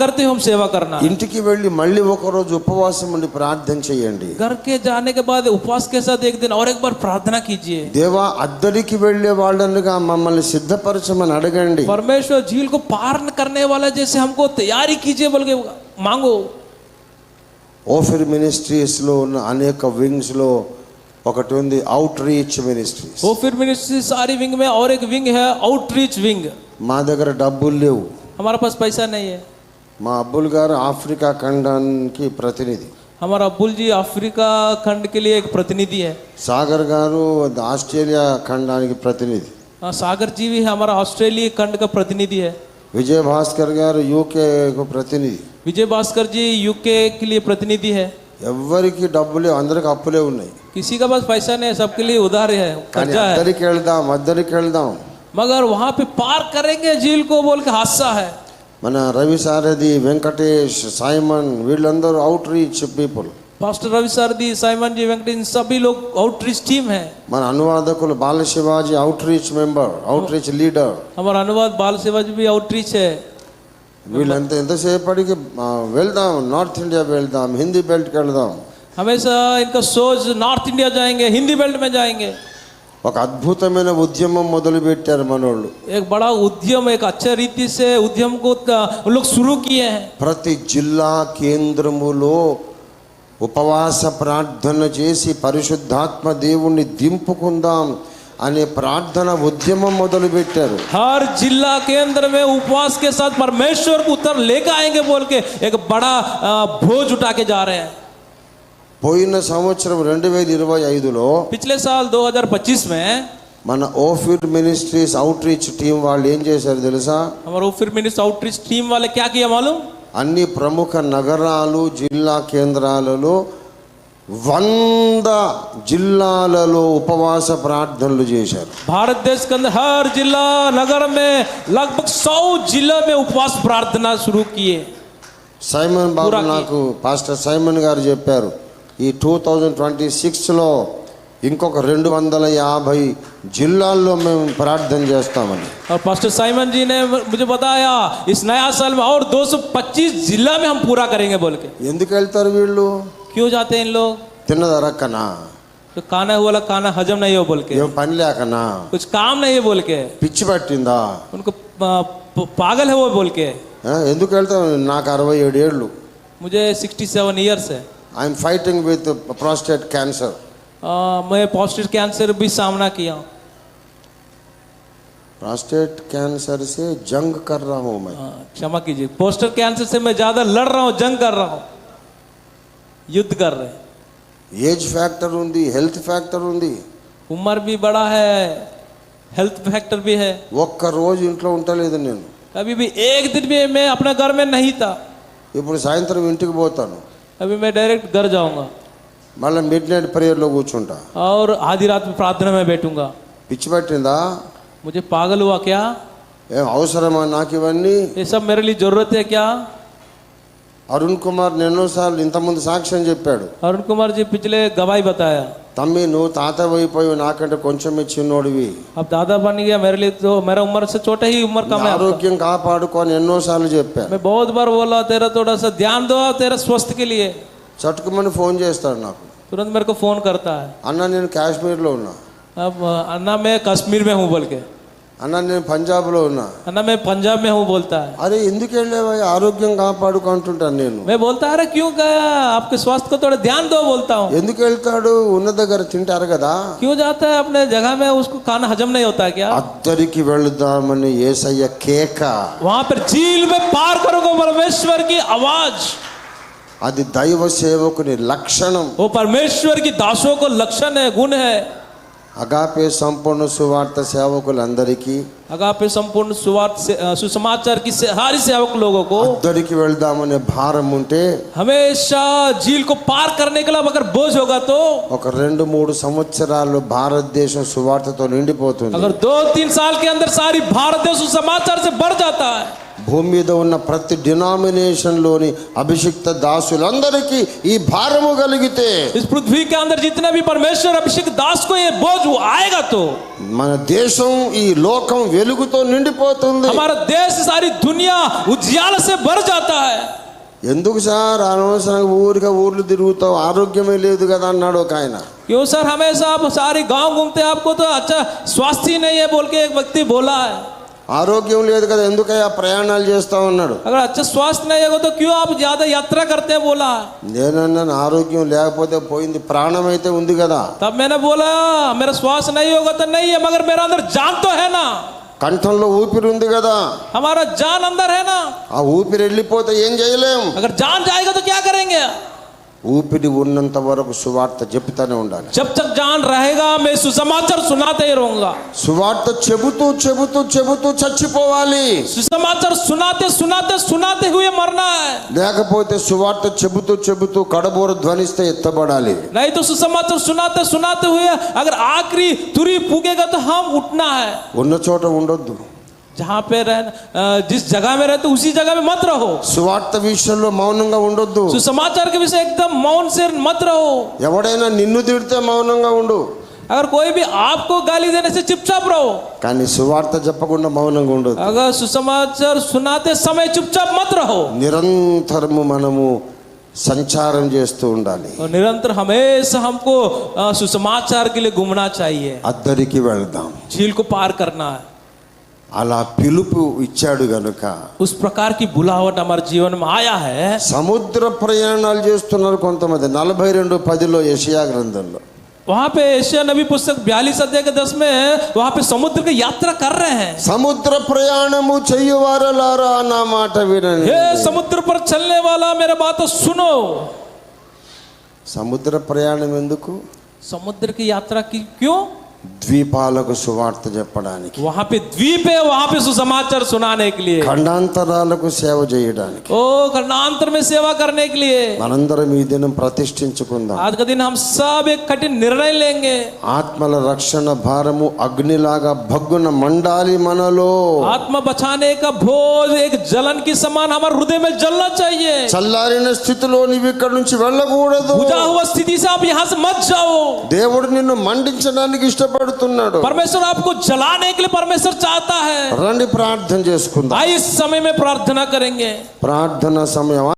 करते हुए हम सेवा करना है। ఇంటికి వెళ్ళి మళ్ళీ ఒక రోజు ఉపవాసం ఉండి ప్రార్థన చేయండి घर के जाने के बाद उपवास के साथ एक दिन और एक बार प्रार्थना कीजिए దేవా అద్దరికి వెళ్ళే వాళ్ళనుగా మమ్మల్ని సిద్ధపరచమని అడగండి परमेश्वर झील को पार करने वाला जैसे हमको तैयारी कीजिए बोल के मांगो ఓఫిర్ మినిస్ట్రీస్ లో ఉన్న అనేక వింగ్స్ లో ఒకటి ఉంది అవుట్ రీచ్ మినిస్ట్రీస్ वो फिर मिनिस्ट्री सारी विंग में और एक विंग है आउटरीच विंग మా దగ్గర డబ్బులు లేవు हमारे पास पैसा नहीं है మా అబ్బుల్ గారు ఆఫ్రికా ఖండానికి ప్రతినిధి हमारा अब्बुल जी अफ्रीका खंड के लिए एक प्रतिनिधि है సాగర్ గారు ఆస్ట్రేలియా ఖండానికి ప్రతినిధి हाँ, सागर जी भी है हमारा ऑस्ट्रेलिया खंड का प्रतिनिधि है విజయ భాస్కర్ గారు యూకేకు ప్రతినిధి विजय भास्कर जी यूके के लिए प्रतिनिधि है ఎవ్వరికి డబ్బులే అందరికి అప్పులే ఉన్నాయి किसी का पास पैसा नहीं है सबके लिए उधार है కానీ कर्जा है అద్దరికి వెళ్దాం అద్దరికి వెళ్దాం मगर वहां पे पार करेंगे झील को बोल के हादसा है మన రవి సారథి వెంకటేష్ సైమన్ వీళ్ళందరూ outreach people pastor Ravi Sarathi Simon ji Venkatesh इन सभी लोग आउटरीच टीम है మన అనువాదకులు Balashivaji outreach member outreach leader हमारा अनुवाद बाल सेवा जी भी आउटरीच है వీళ్ళంతా ఎంతసేపటికి ఆ, వెళ్దాం నార్త్ ఇండియా వెళ్దాం హిందీ బెల్ట్కి వెళ్దాం हमेशा इनका सोच नॉर्थ इंडिया जाएंगे हिंदी बेल्ट में जाएंगे ఒక అద్భుతమైన ఉద్యమం మొదలు పెట్టారు మనోళ్ళు ఏక బడా ఉద్యమ ఏక అచ్చ రీతి సే ఉద్యమ కో లోగ్ కియే ప్రతి జిల్లా కేంద్రములో ఉపవాస ప్రార్థన చేసి పరిశుద్ధాత్మ దేవుణ్ణి దింపుకుందాం అనే ప్రార్థన ఉద్యమం మొదలు పెట్టారు హర్ జిల్లా కేంద్రమే ఉపవాస్ కే సాత్ పరమేశ్వర్ ఉత్తర్ లేక ఆయేంగే బోల్ కే ఏక బడా భోజ్ ఉఠా కే పోయిన సంవత్సరం రెండు వేల ఇరవై ఐదులో పిచ్లే సాల్ దో హజార్ పచ్చీస్ మే మన Ophir ministries outreach team వాళ్ళు ఏం చేశారు తెలుసా? మన Ophir ministry outreach team వాళ్ళ క్యా కియా అన్ని ప్రముఖ నగరాలు జిల్లా కేంద్రాలలో వంద జిల్లాలలో ఉపవాస ప్రార్థనలు చేశారు. భారతదేశ కంద హర్ జిల్లా నగరమే లగ్భగ్ సౌ జిల్లా మే ఉపవాస ప్రార్థన శురు కియే. సైమన్ బాబు నాకు పాస్టర్ సైమన్ గారు చెప్పారు. ఈ టూ థౌజండ్ ట్వంటీ సిక్స్లో ఇంకొక రెండు వందల యాభై జిల్లాల్లో మేము ప్రార్థన చేస్తామని और पास्टर साइमन जी ने मुझे बताया इस नया साल में और 225 जिला में हम पूरा करेंगे बोल के ఎందుకు వెళ్తారు వీళ్ళు क्यों जाते हैं इन लोग తిన్నదరక్కనా तो खाना हुआ वाला खाना हजम नहीं हो बोल के ఏం పని లేకనా कुछ काम नहीं है बोल के పిచ్చి పట్టిందా उनको आ, प- पागल है वो बोल के ఆ, ఎందుకు వెళ్తాం నాకు అరవై ఏడు ఏళ్ళు मुझे 67 इयर्स है I'm fighting with prostate cancer आ, मैं पॉस्टिक कैंसर भी सामना किया हूँ प्रोस्टेट कैंसर से जंग कर रहा हूं मैं आ, क्षमा कीजिए पोस्टर कैंसर से मैं ज्यादा लड़ रहा हूँ जंग कर रहा हूँ युद्ध कर रहे हैं ఏజ్ ఫ్యాక్టర్ ఉంది హెల్త్ ఫ్యాక్టర్ ఉంది उम्र भी बड़ा है हेल्थ फैक्टर भी है ఒక్క రోజు ఇంట్లో ఉండలేదు నేను अभी भी एक दिन भी मैं अपने घर में नहीं था ఇప్పుడు సాయంత్రం ఇంటికి పోతాను अभी मैं डायरेक्ट घर जाऊंगा మళ్ళీ మిడ్ నైట్ ప్రేయర్లో కూర్చుంటా और आधी रात में प्रार्थना में बैठूंगा పిచ్చి పట్టిందా मुझे पागल हुआ क्या ఏం అవసరమా నాకు ఇవన్నీ ये सब मेरे लिए जरूरत है क्या అరుణ్ కుమార్ ఎన్నోసార్లు ఇంతకుముందు సాక్ష్యం చెప్పాడు अरुण कुमार जी पिछले गवाही बताया తమ్మి నువ్వు తాత అయిపోయి నాకంటే కొంచెం చిన్నోడివి अब दादा बन गया मेरे लिए तो मेरा उम्र से छोटा ही उम्र कम है आपका। ఆరోగ్యం కాపాడుకొని ఎన్నోసార్లు చెప్పా मैं बहुत बार बोला तेरा थोड़ा सा ध्यान दो तेरा स्वस्थ के लिए చటుకుమని ఫోన్ చేస్తాడు నాకు तुरंत मेरे को फोन करता है అన్న నేను కాశ్మీర్లో ఉన్నా अब अन्ना मैं कश्मीर में हूँ बोल के అన్న నేను పంజాబ్లో ఉన్నా अन्ना मैं पंजाब में हूँ बोलता है అరే ఎందుకు వెళ్ళావా ఆరోగ్యం కాపాడుకుంటుంటాను నేను मैं बोलता अरे क्यों गया आपके स्वास्थ्य को थोड़ा ध्यान दो बोलता हूँ ఎందుకు వెళ్తాడు ఉన్న దగ్గర తింటారు కదా क्यों जाता है अपने जगह में उसको खाना हजम नहीं होता है क्या అద్దరికి వెళుదామని ఏసయ్య కేక वहां पर झील में पार करोगे परमेश्वर की आवाज అది దైవ సేవకుని లక్షణం वो परमेश्वर की दासों को लक्षण है गुण है అగాపే సంపూర్ణ సువార్త సేవకులందరికీ అగాపే సంపూర్ణ సువార్త సుసమాచారకి హారి సేవకు అందరికి వెళ్దామనే భారం ఉంటే హమేషా జీల్కు పార్ కర్నే కే అగర్ బోజ్ హోగాతో ఒక రెండు మూడు సంవత్సరాలు భారతదేశం సువార్తతో నిండిపోతుంది. అగర్ దో తీన్ సాల్ కే అందర్ సారీ భారతదేశం సమాచార సే భర్ జాతా భూమి మీద ఉన్న ప్రతి డినామినేషన్లోని అభిషిక్త దాసులందరికీ ఈ భారము కలిగితే इस पृथ्वी के अंदर जितने भी परमेश्वर अभिषेक दास को ये बोझ वो आएगा तो మన దేశం ఈ లోకం వెలుగుతో నిండిపోతుంది हमारा देश सारी दुनिया उजियाल से भर जाता है ఎందుకు సార్ అనవసరంగా ఊరిగా ఊర్లు తిరుగుతావు ఆరోగ్యమే లేదు కదా అన్నాడు ఒక ఆయన क्यों सर हमेशा आप सारी गांव घूमते हैं आपको तो अच्छा स्वास्थ्य ही नहीं है बोल के एक व्यक्ति बोला है ఆరోగ్యం లేదు కదా ఎందుకయ్యా ప్రయాణాలు చేస్తా ఉన్నాడు? అక్కడ అచ్చ స్వాస్థ్యతో క్యూ ఆప్ జాదా యాత్ర కర్తే బోలా. నేనన్నాను ఆరోగ్యం లేకపోతే పోయింది ప్రాణం అయితే ఉంది కదా. తబ్ మేనే బోలా? మేరా శ్వాస నై హోగా నై మగర్ మేర అందరు జాన్ హేనా? కంఠంలో ఊపిరి ఉంది కదా. హమారా జాన్ అందరు హేనా? ఆ ఊపిరి వెళ్ళిపోతే ఏం చేయలేం? అక్కడ జాన్ జాయిగా క్యా కరేంగే? ऊपर सुवारत जब तक जान रहेगा मैं सुसमाचार सुनाते ही रहूँगा। सुवारत चवाली सुसमाचार सुनाते सुनाते सुनाते हुए मरना है। लेकिन सुवारत कड़बोर ध्वनि नहीं तो सुसमाचार सुनाते सुनाते हुए अगर आखिरी तुरी पुगेगा तो हम उठना है। उन्न चोट उड़ू जहाँ पे रह अ, जिस जगह में रहते उसी जगह में मत रहो సువార్త విషయంలో మౌనంగా ఉండొద్దు सुसमाचार के विषय एकदम मौन से मत रहो ఎవడైనా నిన్ను తిడితే మౌనంగా ఉండు अगर कोई भी आपको गाली देने से चुपचाप रहो కానీ సువార్త చెప్పకుండా మౌనంగా ఉండదు अगर सुसमाचार सुनाते समय चुपचाप मत रहो నిరంతరము మనము సంచారం చేస్తూ ఉండాలి और निरंतर हमेशा हमको अ, सुसमाचार के लिए घूमना चाहिए అద్దరికి వెళ్దాం झील को पार करना है అలా పిలుపు ఇచ్చాడు గనుక उस प्रकार की बुलावट हमारे जीवन में आया है సముద్ర ప్రయాణాలు చేస్తున్నారు కొంతమంది నలభై రెండు పదిలో యషయా గ్రంథంలో वहां पे एशिया नबी पुस्तक बयालीस अध्याय के दस में वहां पे समुद्र की यात्रा कर रहे हैं సముద్ర ప్రయాణము చెయ్యవారలారా నా మాట వినండి हे समुद्र पर चलने वाला मेरे बात तो सुनो సముద్ర ప్రయాణం ఎందుకు समुद्र की यात्रा की क्यों ద్వీపాలకు సువార్త చెప్పడానికి वहां पे द्वीप है वहां पे सुसमाचार सुनाने के लिए ఖండాంతరాలకు సేవ చేయడానికి ओ खंडांतर में सेवा करने के लिए మనందరం ఈ దినం ప్రతిష్ఠించుకుందాం आज का दिन हम सब एक कठिन निर्णय लेंगे ఆత్మల రక్షణ భారము అగ్నిలాగా భగ్గున మండాలి మనలో आत्मा बचाने का भोज एक जलन की समान हमारे हृदय में जलना चाहिए చల్లారిన స్థితిలో నీవు ఇక్కడ నుంచి వెళ్ళకూడదు बुझा हुआ स्थिति से आप यहाँ से मत जाओ దేవుడు నిన్ను మండించడానికి ఇష్టపడుతున్నాడు परमेश्वर आपको जलाने के लिए परमेश्वर चाहता है రండి ప్రార్థన చేసుకుందాం आइए इस समय में प्रार्थना करेंगे ప్రార్థన సమయం